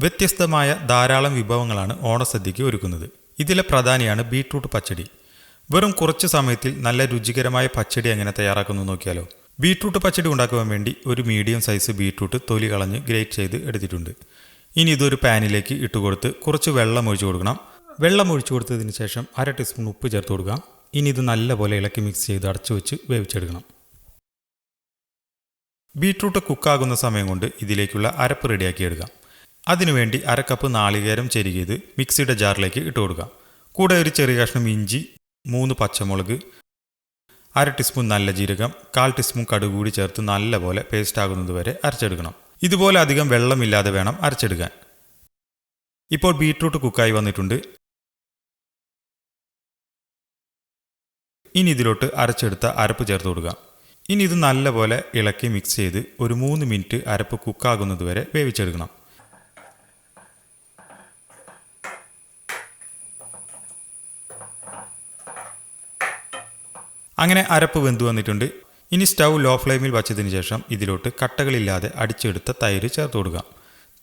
വ്യത്യസ്തമായ ധാരാളം വിഭവങ്ങളാണ് ഓണസദ്യയ്ക്ക് ഒരുക്കുന്നത്. ഇതിലെ പ്രധാനിയാണ് ബീട്രൂട്ട് പച്ചടി. വെറും കുറച്ച് സമയത്തിൽ നല്ല രുചികരമായ പച്ചടി എങ്ങനെ തയ്യാറാക്കുന്നു നോക്കിയാലോ. ബീട്രൂട്ട് പച്ചടി ഉണ്ടാക്കുവാൻ വേണ്ടി ഒരു മീഡിയം സൈസ് ബീട്രൂട്ട് തൊലി കളഞ്ഞ് ഗ്രേറ്റ് ചെയ്ത് എടുത്തിട്ടുണ്ട്. ഇനി ഇതൊരു പാനിലേക്ക് ഇട്ട് ഇട്ടുകൊടുത്ത് കുറച്ച് വെള്ളം ഒഴിച്ചു കൊടുക്കണം. വെള്ളം ഒഴിച്ചു കൊടുത്തതിന് ശേഷം അര ടീസ്പൂൺ ഉപ്പ് ചേർത്ത് കൊടുക്കാം ഇനി ഇത് നല്ലപോലെ ഇളക്കി മിക്സ് ചെയ്ത് അടച്ചു വെച്ച് വേവിച്ചെടുക്കണം. ബീട്രൂട്ട് കുക്കാകുന്ന സമയം കൊണ്ട് ഇതിലേക്കുള്ള അരപ്പ് റെഡിയാക്കി എടുക്കാം. അതിനുവേണ്ടി അര കപ്പ് നാളികേരം ചെരുകിയത് മിക്സിയുടെ ജാറിലേക്ക് ഇട്ട് കൊടുക്കുക. കൂടെ ഒരു ചെറിയ കഷ്ണം ഇഞ്ചി മൂന്ന് പച്ചമുളക് അര ടീസ്പൂൺ നല്ല ജീരകം കാൽ ടീസ്പൂൺ കടുക് കൂടി ചേർത്ത് നല്ലപോലെ പേസ്റ്റ് ആകുന്നത് വരെ അരച്ചെടുക്കണം. ഇതുപോലെ അധികം വെള്ളമില്ലാതെ വേണം അരച്ചെടുക്കാൻ. ഇപ്പോൾ ബീട്രൂട്ട് കുക്കായി വന്നിട്ടുണ്ട്. ഇനി ഇതിലോട്ട് അരച്ചെടുത്ത അരപ്പ് ചേർത്ത് കൊടുക്കാം ഇനി ഇത് നല്ലപോലെ ഇളക്കി മിക്സ് ചെയ്ത് ഒരു മൂന്ന് മിനിറ്റ് അരപ്പ് കുക്കാകുന്നത് വരെ വേവിച്ചെടുക്കണം. അങ്ങനെ അരപ്പ് വെന്തു വന്നിട്ടുണ്ട്. ഇനി സ്റ്റൗ ലോ ഫ്ലെയിമിൽ വച്ചതിന് ശേഷം ഇതിലോട്ട് കട്ടകളില്ലാതെ അടിച്ചെടുത്ത തൈര് ചേർത്ത് കൊടുക്കാം.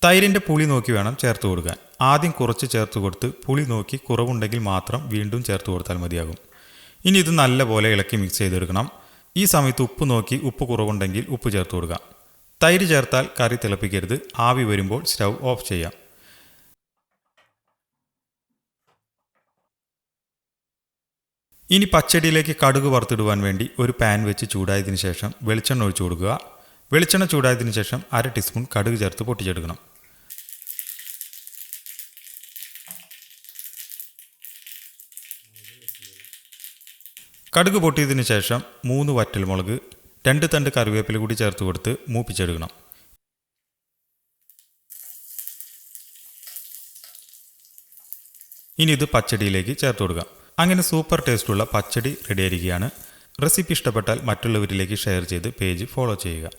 തൈരിന്റെ പുളി നോക്കി വേണം ചേർത്ത് കൊടുക്കാൻ. ആദ്യം കുറച്ച് ചേർത്ത് കൊടുത്ത് പുളി നോക്കി കുറവുണ്ടെങ്കിൽ മാത്രം വീണ്ടും ചേർത്ത് കൊടുത്താൽ മതിയാകും. ഇനി ഇത് നല്ലപോലെ ഇളക്കി മിക്സ് ചെയ്തെടുക്കണം. ഈ സമയത്ത് ഉപ്പ് നോക്കി ഉപ്പ് കുറവുണ്ടെങ്കിൽ ഉപ്പ് ചേർത്ത് കൊടുക്കാം. തൈര് ചേർത്താൽ കറി തിളപ്പിക്കരുത്. ആവി വരുമ്പോൾ സ്റ്റൗ ഓഫ് ചെയ്യാം. ഇനി പച്ചടിയിലേക്ക് കടുക് വറുത്തിടുവാൻ വേണ്ടി ഒരു പാൻ വെച്ച് ചൂടായതിനു ശേഷം വെളിച്ചെണ്ണ ഒഴിച്ചു കൊടുക്കുക. വെളിച്ചെണ്ണ ചൂടായതിനു ശേഷം അര ടീസ്പൂൺ കടുക് ചേർത്ത് പൊട്ടിച്ചെടുക്കണം. കടുക് പൊട്ടിയതിനു ശേഷം മൂന്ന് വറ്റൽമുളക് രണ്ട് തണ്ട് കറിവേപ്പില കൂടി ചേർത്ത് കൊടുത്ത് മൂപ്പിച്ചെടുക്കണം. ഇനി ഇത് പച്ചടിയിലേക്ക് ചേർത്ത് കൊടുക്കാം. അങ്ങനെ സൂപ്പർ ടേസ്റ്റുള്ള പച്ചടി റെഡിയായിരിക്കുകയാണ് റെസിപ്പി ഇഷ്ടപ്പെട്ടാൽ മറ്റുള്ളവരിലേക്ക് ഷെയർ ചെയ്ത് പേജ് ഫോളോ ചെയ്യുക.